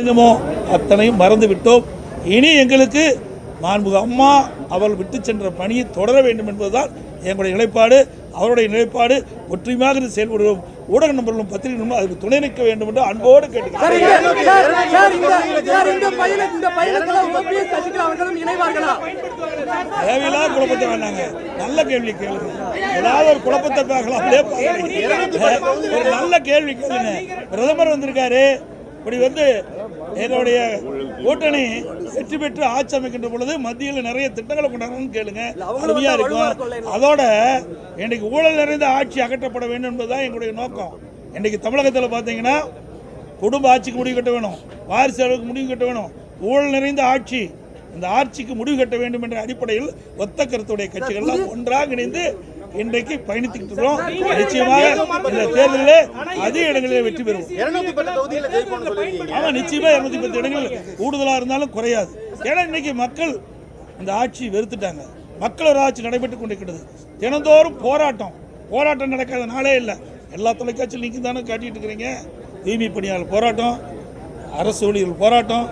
என்னமோ அத்தனையும் மறந்து விட்டோம் இனி எங்களுக்கு மாண்புக அம்மா அவள் விட்டு சென்ற பணியை தொடர வேண்டும் என்பதுதான் எங்களுடைய நிலைப்பாடு. அவருடைய நிலைப்பாடு. ஒற்றுமையாக இருந்து செயல்படுவோம். ஊடக நண்பர்களும் பத்திரிகை நண்பர்களும் அதுக்கு துணை நிற்க வேண்டும் என்று அன்போடு தேவையில்லாத குழப்பத்தை வேண்டாங்க. நல்ல கேள்வி கேளுங்க. ஏதாவது ஒரு குழப்பத்தை பார்க்கறீங்க. ஒரு நல்ல கேள்வி கேளுங்க. பிரதமர் வந்திருக்காரு. இப்படி வந்து என்னுடைய கூட்டணி வெற்றி பெற்று ஆட்சி அமைக்கின்ற பொழுது மத்தியில் நிறைய திட்டங்களை கொண்டாடணும்னு கேளுங்க. அருமையா இருக்கும். அதோட இன்னைக்கு ஊழல் நிறைந்த ஆட்சி அகற்றப்பட வேண்டும் என்பதுதான் எங்களுடைய நோக்கம். இன்னைக்கு தமிழகத்தில் பார்த்தீங்கன்னா குடும்ப ஆட்சிக்கு முடிவு கட்ட வேணும். வாரிசு அளவுக்கு முடிவு கட்ட வேணும். ஊழல் நிறைந்த ஆட்சி இந்த ஆட்சிக்கு முடிவு கட்ட வேண்டும் என்ற அடிப்படையில் ஒத்த கருத்துடைய கட்சிகள்லாம் ஒன்றாக இணைந்து இன்றைக்கு பயணித்துக்கிட்டு இருக்கிறோம். நிச்சயமாக இந்த தேர்தலில் அதிக இடங்களில் வெற்றி பெறுவோம். இருநூத்தி பத்து தொகுதியில ஜெயிப்போம்னு சொல்லிருக்கீங்க ஆமா நிச்சயமா இருநூத்தி பத்து இடங்கள் கூடுதலா இருந்தாலும் குறையாது. ஏன்னா இன்னைக்கு மக்கள் இந்த ஆட்சி வெறுத்துட்டாங்க. மக்கள் ஒரு ஆட்சி நடைபெற்றுக் கொண்டிருக்கிறது. தினந்தோறும் போராட்டம். போராட்டம் நடக்காத நாளே இல்லை. எல்லா தொலைக்காட்சியும் நீங்க தானே காட்டிட்டு இருக்கிறீங்க. தூய்மை பணியாளர் போராட்டம் அரசு ஊழியர்கள் போராட்டம்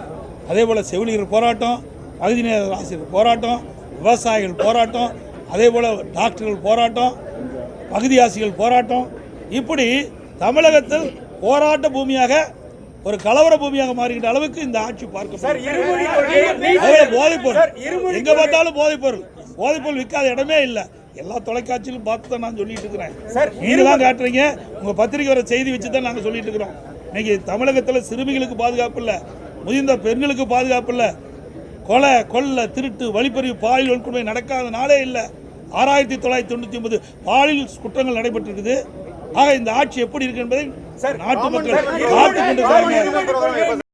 அதே போல் செவிலியர்கள் போராட்டம் பகுதி நேர ஆசிரியர் போராட்டம் விவசாயிகள் போராட்டம் அதே போல் டாக்டர்கள் போராட்டம் பகுதியாசிகள் போராட்டம். இப்படி தமிழகத்தில் போராட்ட பூமியாக ஒரு கலவர பூமியாக மாறுகின்ற அளவுக்கு இந்த ஆட்சி பார்க்க போதைப் பொருள். எங்க பார்த்தாலும் போதைப் பொருள். போதைப் பொருள் விற்காத இடமே இல்லை. எல்லா தொலைக்காட்சியிலும் பார்த்து தான் நான் சொல்லிட்டு இருக்கிறேன். நீங்க தான் காட்டுறீங்க. உங்க பத்திரிக்கை வர செய்தி வச்சு தான் நாங்கள் சொல்லிட்டு இருக்கிறோம். இன்னைக்கு தமிழகத்தில் சிறுமிகளுக்கு பாதுகாப்பு இல்லை. முதிர்ந்த பெண்களுக்கு பாதுகாப்பு இல்லை. கொலை கொள்ளை திருட்டு வழிப்பறிவு பாலியல் வன்கொடுமை நடக்காத நாளே இல்லை. ஆறாயிரத்தி தொள்ளாயிரத்தி தொண்ணூற்றி ஒன்பது பாலியல் குற்றங்கள் நடைபெற்றிருக்குது. ஆக இந்த ஆட்சி எப்படி இருக்கு என்பதை நாட்டு மக்கள் பார்த்து கொண்டு